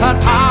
คาถา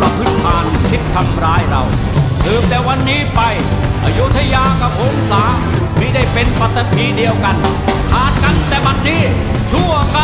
ประพฤติพานคิดทำร้ายเราสืบแต่วันนี้ไป อยุธยากับองสาไม่ได้เป็นปัตตภีเดียวกัน ขาดกันแต่บัดนี้ชั่วกา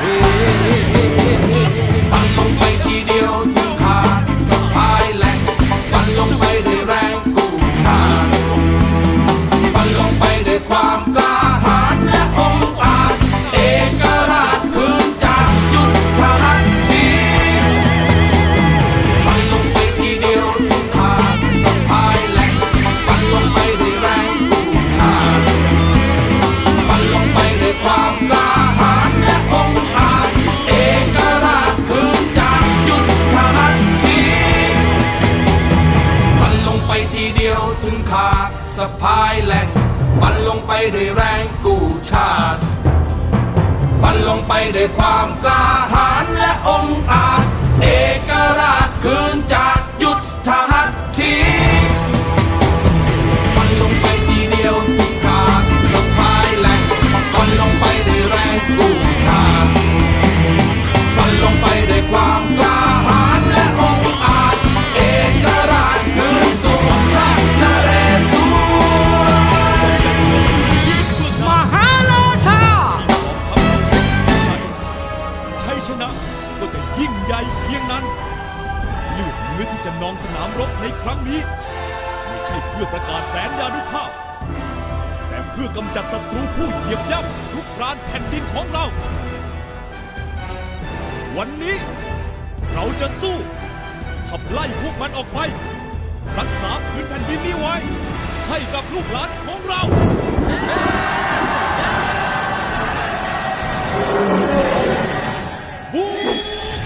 ท ถึงขาดสะพายแหลงฟันลงไปด้วยแรงกู้ชาติ ฟันลงไปด้วยความกล้าหาญ ยิ่งใหญ่เพียงนั้น เลือดเนื้อที่จะนองสนามรบในครั้งนี้ ไม่ใช่เพื่อประกาศแสนยานุภาพ แต่เพื่อกำจัดศัตรูผู้เหยียบย่ำทุกรานแผ่นดินของเรา วันนี้เราจะสู้ขับไล่พวกมันออกไป รักษาพื้นแผ่นดินนี้ไว้ ให้กับลูกหลานของเรา